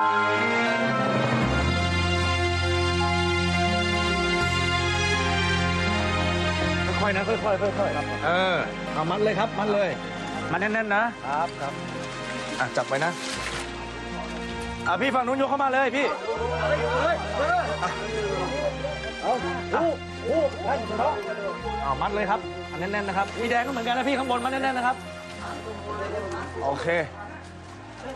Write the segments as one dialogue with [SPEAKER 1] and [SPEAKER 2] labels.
[SPEAKER 1] ค่อยๆนะค่อยๆค่อยๆครับ
[SPEAKER 2] เออ
[SPEAKER 1] เอามัดเลยครับมัดเลย
[SPEAKER 2] มันแน่นๆนะครับ
[SPEAKER 1] ครับ
[SPEAKER 2] อะจับไปนะอะพี่ฝั่งนู้นยกเข้ามาเลยพี่
[SPEAKER 1] เอาโอ้โหได้เนาะเอามัดเลยครับอันแน่นๆนะครับ มีแดงก็เหมือนกันนะพี่ข้างบนมัดแน่นๆนะครับ
[SPEAKER 2] โอเค
[SPEAKER 1] โร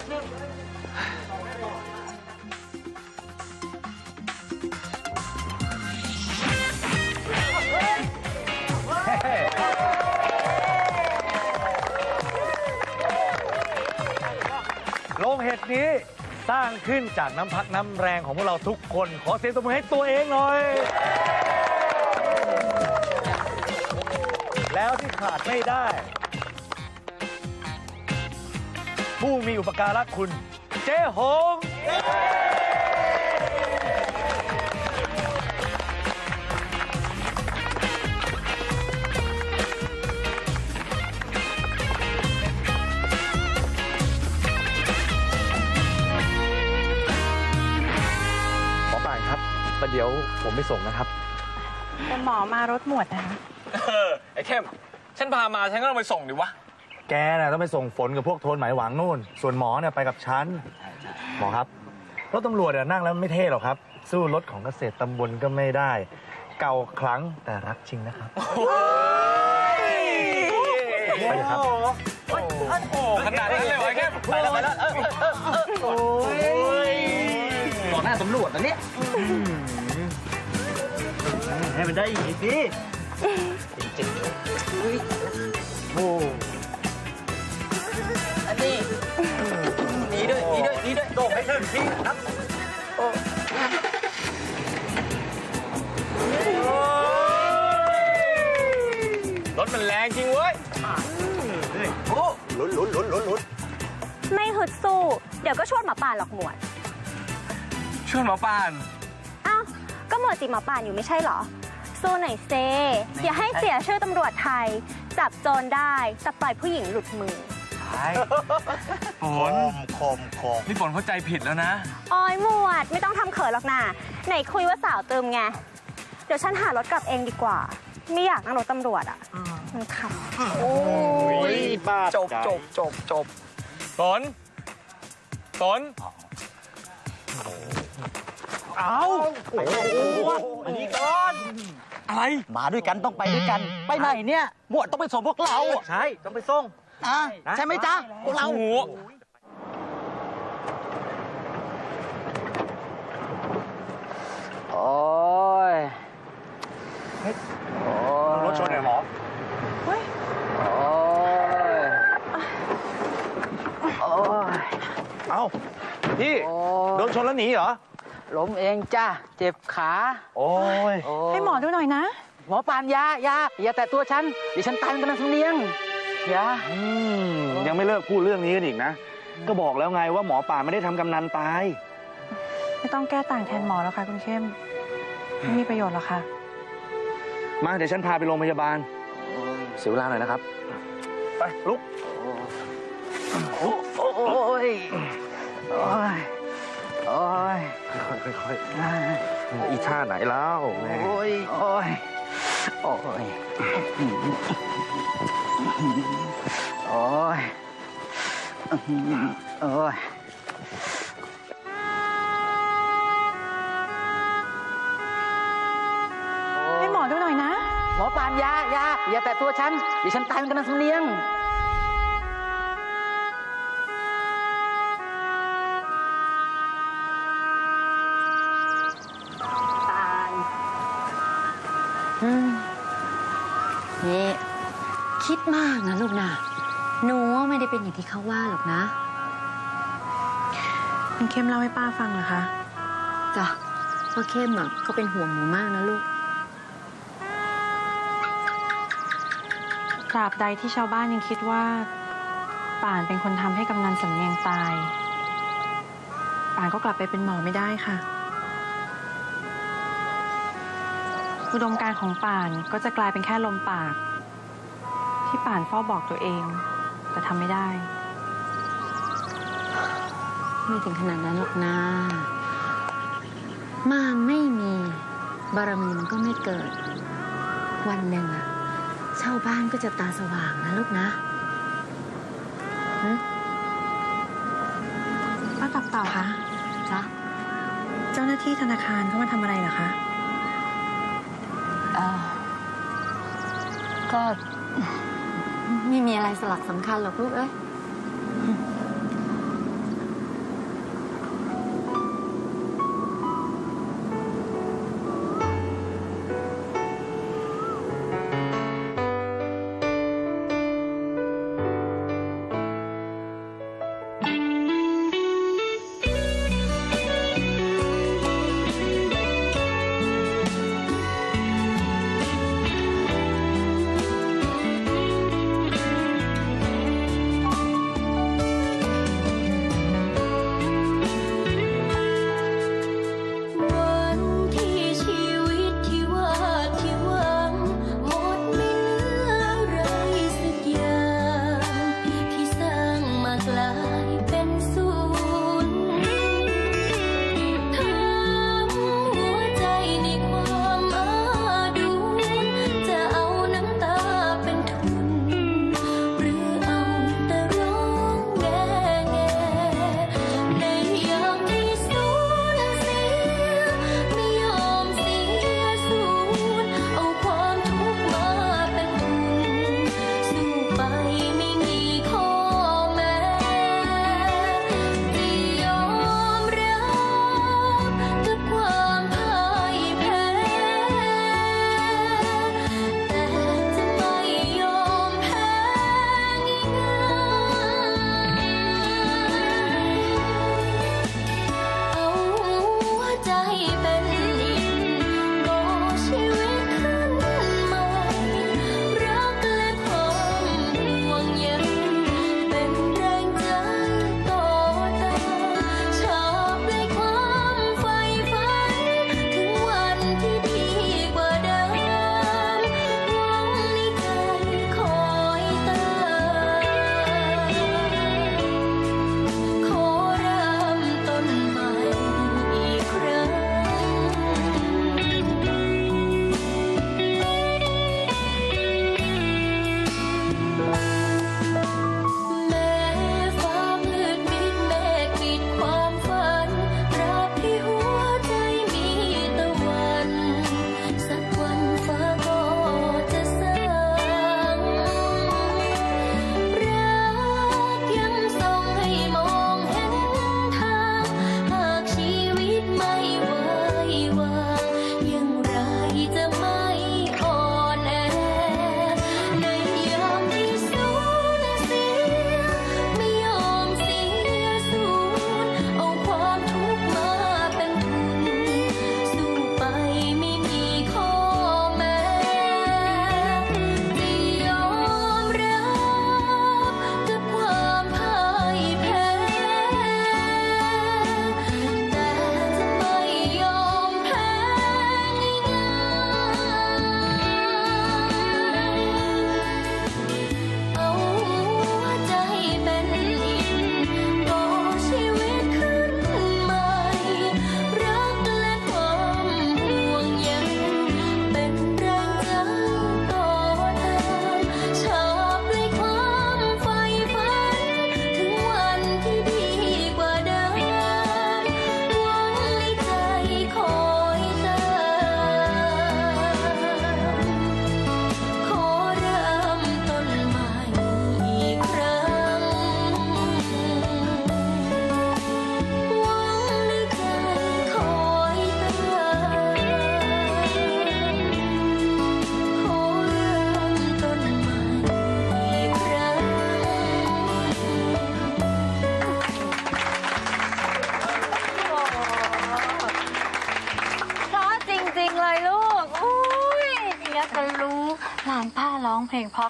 [SPEAKER 1] งเห็ดนี้สร้างขึ้นจากน้ำพักน้ำแรงของพวกเราทุกคน ขอเสียงตบมือให้ตัวเองหน่อย แล้วที่ขาดไม่ได้ ผู้มีอุปการะคุณ เจ๊หงหมอป่านครับประเดี๋ยวผมไปส่งนะครับ
[SPEAKER 3] แต่หมอมารถหมวดนะคะ
[SPEAKER 4] เออ ไอ้เข้ม ฉันพามาฉันก็ต้องไปส่งดิวะ
[SPEAKER 1] แกน่ะต้องไปส่งฝนกับพวกโทนหมายหวังนู่น ส่วนหมอเนี่ยไปกับฉันหมอครับรถตำรวจเนี่ยนั่งแล้วไม่เท่หรอกครับ สู้รถของเกษตรตำบลก็ไม่ได้ เก่าครั้งแต่รักจริงนะครับไปเลยครับ
[SPEAKER 4] โอ้ขนาดนั้นเลยวะไอ้เข้ม
[SPEAKER 1] ไปแล้วไปแล้ว
[SPEAKER 2] ต่อหน้าตำรวจนะเนี่ย
[SPEAKER 1] ให้มันได้อย่างนี้สิโอ้
[SPEAKER 4] ด้วยหนีด้วยหนีด้วย
[SPEAKER 1] โดดให้ถึงที่ครับ
[SPEAKER 4] รถมันแรงจริงเว้ย
[SPEAKER 1] ลุ้นลุ้นลุ้นลุ้นลุ้น
[SPEAKER 3] ไม่ฮึดสู้ เดี๋ยวก็ชวนหมาป่าหรอกหมวด
[SPEAKER 4] ช่วยหมอปาน
[SPEAKER 3] อ้าว ก็หมวดจีบหมาป่าอยู่ไม่ใช่เหรอ สู้หน่อยเซอย่าให้เสียชื่อตำรวจไทย จับโจรได้แต่ปล่อยผู้หญิงหลุดมือ
[SPEAKER 4] ฝน
[SPEAKER 1] คมคม
[SPEAKER 4] นี่ฝนเข้าใจผิดแล้วนะ
[SPEAKER 3] ออยหมวดไม่ต้องทำเขินหรอกนะไหนคุยว่าสาวเติมไง เดี๋ยวฉันหารถกลับเองดีกว่า ไม่อยากนั่งรถตำรวจอะ มันขับ
[SPEAKER 1] โอ้ยบ้า
[SPEAKER 4] จบจบจบจบฝนฝน
[SPEAKER 1] เอาโอ้โหอันนี้ก่อน
[SPEAKER 4] อะไร
[SPEAKER 5] มาด้วยกันต้องไปด้วยกัน ไปไหนเนี่ย หมวดต้องไปส่งพวกเรา
[SPEAKER 1] ใช่ ต้องไปส่ง
[SPEAKER 5] อะ
[SPEAKER 1] นะ
[SPEAKER 5] ใช่ไหมจ๊ะพวกเรา
[SPEAKER 4] โอ้โห
[SPEAKER 5] โอ้ยโอ้ย
[SPEAKER 1] รถชนเหรอหมอ
[SPEAKER 5] โอ้ยโอ้ย
[SPEAKER 1] เอาพี่
[SPEAKER 5] โอ้
[SPEAKER 1] โดนชนแล้วหนีเหรอ
[SPEAKER 5] ล้มเองจ้ะเจ็บขา
[SPEAKER 1] โอ้ย
[SPEAKER 5] โอ้ย
[SPEAKER 3] ให้หมอดูหน่อยนะ
[SPEAKER 5] หมอปานยายาอย่าแตะตัวฉันเดี๋ยวฉันตายกันนะสำเนียงอ ยา
[SPEAKER 1] อืมยังไม่เลิกพูดเรื่องนี้กันอีกนะ ก็บอกแล้วไงว่าหมอป่าไม่ได้ทำกำนันตาย
[SPEAKER 6] ไม่ต้องแก้ต่างแทนหมอแล้วค่ะคุณเข้ม ไม่มีประโยชน์หรอกค่ะ
[SPEAKER 1] มาเดี๋ยวฉันพาไปโรงพยาบาล เสียเวลาหน่อยนะครับ ไปลุก
[SPEAKER 5] โอ้โอ้โอ้ยโอ้ย โอ้ย
[SPEAKER 1] ค่อยๆค่อย
[SPEAKER 5] อ่า
[SPEAKER 1] ๆอีท่าไหนแล้วแม่
[SPEAKER 5] โอ้ย โอ้ย โอ้ย โอ้ย โอ้ย
[SPEAKER 6] ให้หมอดูหน่อยนะ
[SPEAKER 5] หมอปานยายาอย่าแตะตัวฉันเดี๋ยวฉันตายเป็นกันนะสำเนียง
[SPEAKER 7] หนูว่าไม่ได้เป็นอย่างที่เขาว่าหรอกนะ
[SPEAKER 6] คุณเข้มเล่าให้ป้าฟังเหรอคะ
[SPEAKER 7] จ้ะพ่อเข้มอะก็เป็นห่วงหนูมากนะลูก
[SPEAKER 6] ตราบใดที่ชาวบ้านยังคิดว่า ป่านเป็นคนทำให้กำนันสำเนียงตาย ป่านก็กลับไปเป็นหมอไม่ได้ค่ะ อุดมการณ์ของป่านก็จะกลายเป็นแค่ลมปาก ที่ป่านเฝ้าบอกตัวเอง แต่ทำไม่ได้
[SPEAKER 7] ไม่ถึงขนาดนั้นหรอกนะ มาไม่มีบารมีมันก็ไม่เกิด วันหนึ่งอะเช่าบ้านก็จะตาสว่างนะลูกนะหึ
[SPEAKER 6] ป้าตับต่าคะ
[SPEAKER 7] จ๊ะ
[SPEAKER 6] เจ้าหน้าที่ธนาคารเขามาทำอะไรเหรอคะ
[SPEAKER 7] อ่าก็ ไม่มีอะไรสลักสำคัญหรอกลูกเอ้ย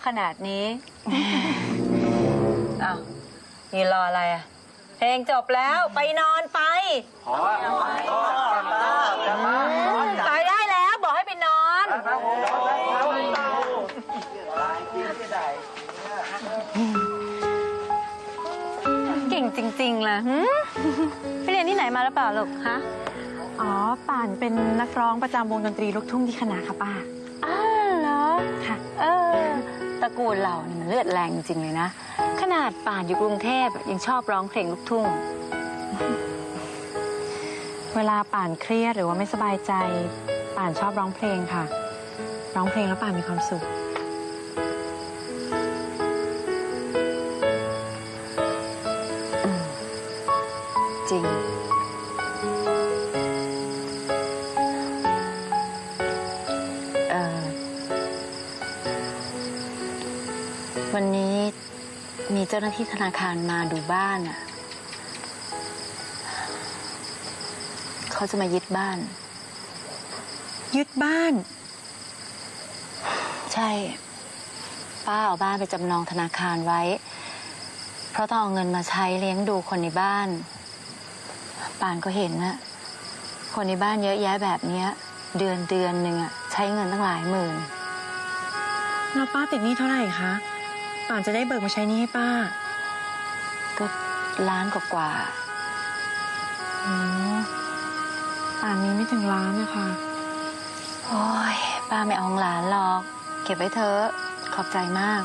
[SPEAKER 8] ขนาดนี้ อ้าวยี่รออะไรอะ
[SPEAKER 3] เพลง
[SPEAKER 9] จบแล้วไปนอนไปไปได้แล้วบอกให้ไปนอน
[SPEAKER 3] เก่งจ
[SPEAKER 9] ริงๆล่ะหึไปเรียนที่ไหนมาหรือเปล่าลูกคะ
[SPEAKER 6] อ๋อ ป่านเป็นนักร้องประจำวงดนตรีลูกทุ่งที่คณะค่ะป้า
[SPEAKER 9] ระกูลเราเนี่ยมันเลือดแรงจริงเลยนะ ขนาดป่านอยู่กรุงเทพยังชอบร้องเพลงลูกทุ่ง
[SPEAKER 6] เวลาป่านเครียดหรือว่าไม่สบายใจ ป่านชอบร้องเพลงค่ะ ร้องเพลงแล้วป่านมีความสุข
[SPEAKER 9] จริง จ้าหน้าที่ธนาคารมาดูบ้านอะเขาจะมายึดบ้าน
[SPEAKER 6] ยึดบ้าน
[SPEAKER 9] ใช่ ป้าเอาบ้านไปจำนองธนาคารไว้ เพราะต้องเอาเงินมาใช้เลี้ยงดูคนในบ้านป่านก็เห็นนะคนในบ้านเยอะแยะแบบเนี้ยเดือนเดือนหนึ่งอะใช้เงินตั้งหลายหมื่น
[SPEAKER 6] แล้วป้าติดหนี้เท่าไหร่คะ ป่านจะได้เบิกมาใช้หนี้ให้ป้า
[SPEAKER 9] ก็ล้านกว่า
[SPEAKER 6] อ๋อป่านมีไม่ถึงล้านนะคะ
[SPEAKER 9] ๆโอ้ยป้าไม่เอาของหลานหรอก เก็บไว้เถอะขอบใจมาก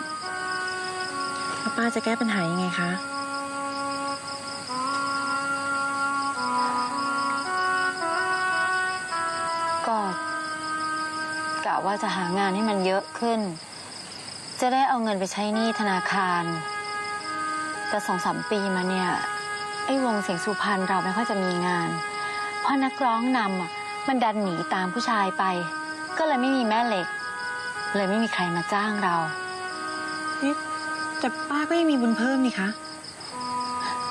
[SPEAKER 6] แล้วป้าจะแก้ปัญหายังไงคะ
[SPEAKER 9] ก็กะว่าจะหางานให้มันเยอะขึ้น จะได้เอาเงินไปใช้หนี้ธนาคาร แต่สองสามปีมาเนี่ย ไอ้วงเสียงสุพรรณเราไม่ค่อยจะมีงาน เพราะนักร้องนำอะมันดันหนีตามผู้ชายไป ก็เลยไม่มีแม่เหล็ก เลยไม่มีใครมาจ้างเรา
[SPEAKER 6] นี่แต่ป้าก็ยังมีบุญเพิ่มนี่คะ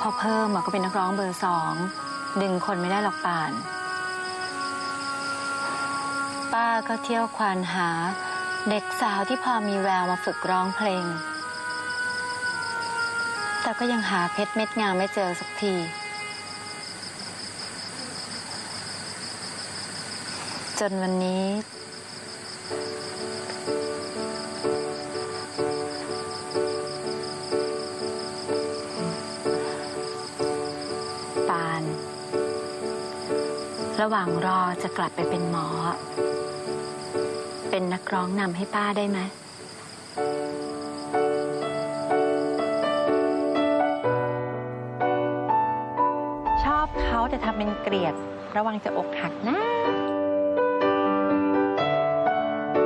[SPEAKER 9] พอเพิ่มอะก็เป็นนักร้องเบอร์สองดึงคนไม่ได้หรอกป่าน ป้าก็เที่ยวควานหา เด็กสาวที่พอมีแววมาฝึกร้องเพลง แต่ก็ยังหาเพชรเม็ดงามไม่เจอสักที จนวันนี้ ปาน ระหว่างรอจะกลับไปเป็นหมอ เป็นนักร้องนำให้ป้าได้ไหม
[SPEAKER 6] ชอบเขาแต่ทำเป็นเกลียด ระวังจะอกหักนะ